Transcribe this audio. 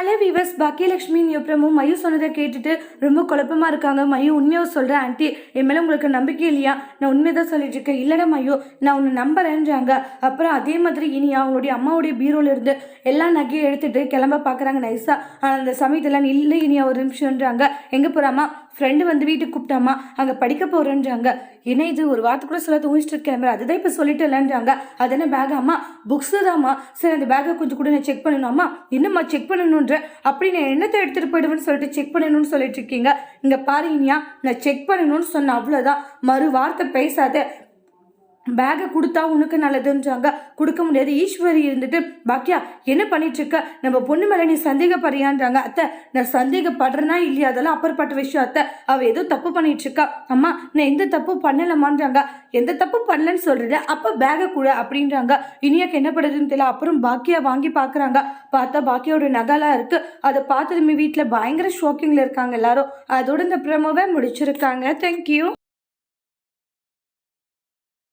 Hello viewers Baakiyalakshmi அப்புறமும் மயு சொன்னதை கேட்டுட்டு ரொம்ப குழப்பமாக இருக்காங்க. மயு உண்மையாக சொல்கிறேன் ஆண்டி என் மேலே உங்களுக்கு நம்பிக்கை இல்லையா? நான் உண்மையை தான் சொல்லிட்டு இருக்கேன். இல்லைடா மயு நான் உன்னை நம்புறேன்றாங்க. அப்புறம் அதே மாதிரி இனி அவங்களுடைய அம்மாவுடைய பீரோலேருந்து எல்லா நகையும் எடுத்துட்டு கிளம்ப பார்க்குறாங்க நைஸா அந்த சமயத்தில் இல்லை இனி ஒரு நிமிஷம்ன்றாங்க. எங்கே போகிறாமா ஃப்ரெண்டு வந்து வீட்டுக்கு கூப்பிட்டாமா அங்கே படிக்க போகிறேன்றாங்க என்ன இது ஒரு வார்த்தை கூட சொல்ல தூங்கிட்டு கிளம்புற? அதுதான் இப்போ சொல்லிட்டு இல்லைன்றாங்க அது என்ன பேக் அம்மா புக்ஸு தாம்மா. சரி அந்த பேக்கை கொஞ்சம் கூட நான் செக் பண்ணணும்மா என்னம்மா செக் பண்ணணுன்ற அப்படி நான் என்னத்தை எடுத்துகிட்டு போயிடுவேன்னு சொல்லிட்டு செக் பண்ணணும்னு சொல்லிட்டு இருக்கீங்க. இங்கே பாருங்கயா நான் செக் பண்ணணும்னு சொன்ன அவ்வளோதான் மறு வார்த்தை பேசாத. பேகை கொடுத்தா உனக்கு நல்லதுன்றாங்க. கொடுக்க முடியாது. ஈஸ்வரி இருந்துட்டு பாக்கியா என்ன பண்ணிட்டு இருக்க நம்ம பொண்ணு மேலே நீ சந்தேகப்படுறியான்றாங்க. அத்தை நான் சந்தேகப்படுறேனா இல்லையா? அதெல்லாம் அப்புறப்பட்ட விஷயம் அத்தை. அவள் ஏதோ தப்பு பண்ணிட்டு இருக்கா அம்மா நான் எந்த தப்பு பண்ணலமான்றாங்க எந்த தப்பு பண்ணலன்னு சொல்றது அப்போ பேகை கூட அப்படின்றாங்க. இனியாக்கு என்ன பண்ணுதுன்னு தெரியல. அப்புறம் பாக்கியா வாங்கி பார்க்குறாங்க பார்த்தா பாக்கியோட நகைலாம் இருக்கு. அதை பார்த்ததுமே வீட்டில் பயங்கர ஷாக்கிங்கில் இருக்காங்க எல்லாரும். அதோட இந்த ப்ரமோவை முடிச்சிருக்காங்க. தேங்க்யூ